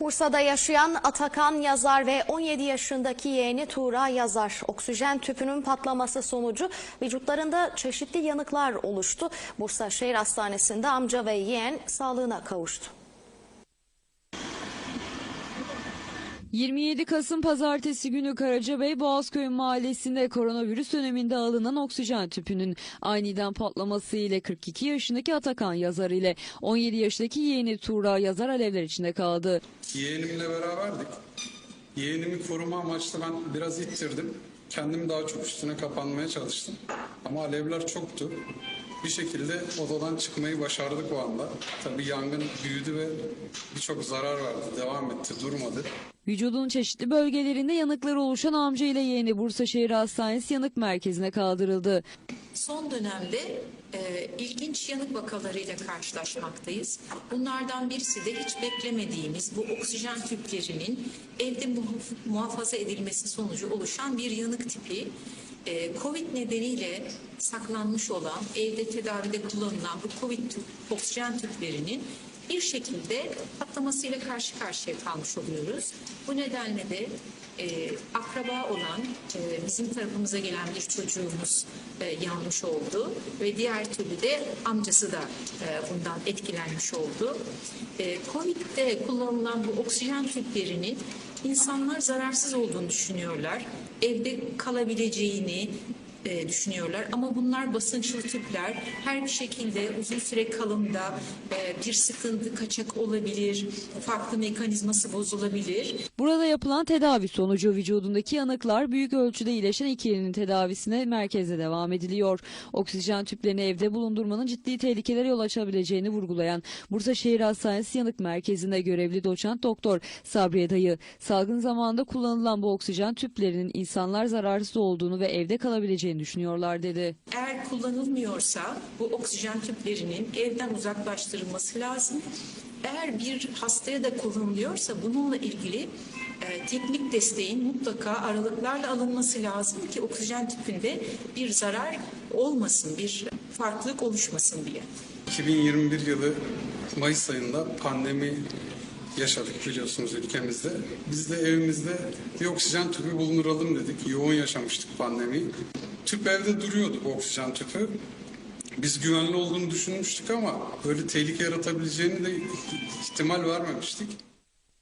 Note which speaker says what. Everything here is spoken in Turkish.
Speaker 1: Bursa'da yaşayan Atakan Yazar ve 17 yaşındaki yeğeni Tuğra Yazar oksijen tüpünün patlaması sonucu vücutlarında çeşitli yanıklar oluştu. Bursa Şehir Hastanesi'nde amca ve yeğen sağlığına kavuştu.
Speaker 2: 27 Kasım pazartesi günü Karacabey Boğazköy mahallesinde koronavirüs döneminde alınan oksijen tüpünün aniden patlaması ile 42 yaşındaki Atakan Yazar ile 17 yaşındaki yeğeni Tuğra Yazar alevler içinde kaldı.
Speaker 3: Yeğenimle beraberdik. Yeğenimi koruma amaçlı ben biraz ittirdim. Kendim daha çok üstüne kapanmaya çalıştım. Ama alevler çoktu. Bir şekilde odadan çıkmayı başardık o anda. Tabii yangın büyüdü ve birçok zarar verdi. Devam etti, durmadı.
Speaker 2: Vücudun çeşitli bölgelerinde yanıkları oluşan amca ile yeğeni Bursa Şehir Hastanesi yanık merkezine kaldırıldı.
Speaker 4: Son dönemde e, ilginç yanık vakalarıyla karşılaşmaktayız. Bunlardan birisi de hiç beklemediğimiz bu oksijen tüplerinin evde muhaf- muhafaza edilmesi sonucu oluşan bir yanık tipi. E, Covid nedeniyle saklanmış olan, evde tedavide kullanılan bu Covid oksijen tüplerinin bir şekilde patlamasıyla karşı karşıya kalmış oluyoruz. Bu nedenle de e, akraba olan e, bizim tarafımıza gelen bir çocuğumuz e, yanmış oldu ve diğer türlü de amcası da e, bundan etkilenmiş oldu. E, Covid'de kullanılan bu oksijen tüplerinin insanlar zararsız olduğunu düşünüyorlar. Evde kalabileceğini e, düşünüyorlar. Ama bunlar basınçlı tüpler her bir şekilde uzun süre kalımda e, bir sıkıntı kaçak olabilir farklı mekanizması bozulabilir.
Speaker 2: Burada yapılan tedavi sonucu vücudundaki yanıklar büyük ölçüde iyileşen ikilinin tedavisine merkezde devam ediliyor. Oksijen tüplerini evde bulundurmanın ciddi tehlikelere yol açabileceğini vurgulayan Bursa Şehir Hastanesi Yanık Merkezi'nde görevli doçent doktor Sabriye Dayı, salgın zamanında kullanılan bu oksijen tüplerinin insanlar zararsız olduğunu ve evde kalabileceğini düşünüyorlar dedi.
Speaker 4: Eğer kullanılmıyorsa bu oksijen tüplerinin evden uzaklaştırılması lazım. Eğer bir hastaya da kullanılıyorsa bununla ilgili e, teknik desteğin mutlaka aralıklarla alınması lazım ki oksijen tüpünde bir zarar olmasın, bir farklılık oluşmasın diye.
Speaker 3: 2021 yılı Mayıs ayında pandemi yaşadık biliyorsunuz ülkemizde. Biz de evimizde bir oksijen tüpü bulunduralım dedik. Yoğun yaşamıştık pandemiyi. Tüp evde duruyordu bu oksijen tüpü. Biz güvenli olduğunu düşünmüştük ama böyle tehlike yaratabileceğini de ihtimal vermemiştik.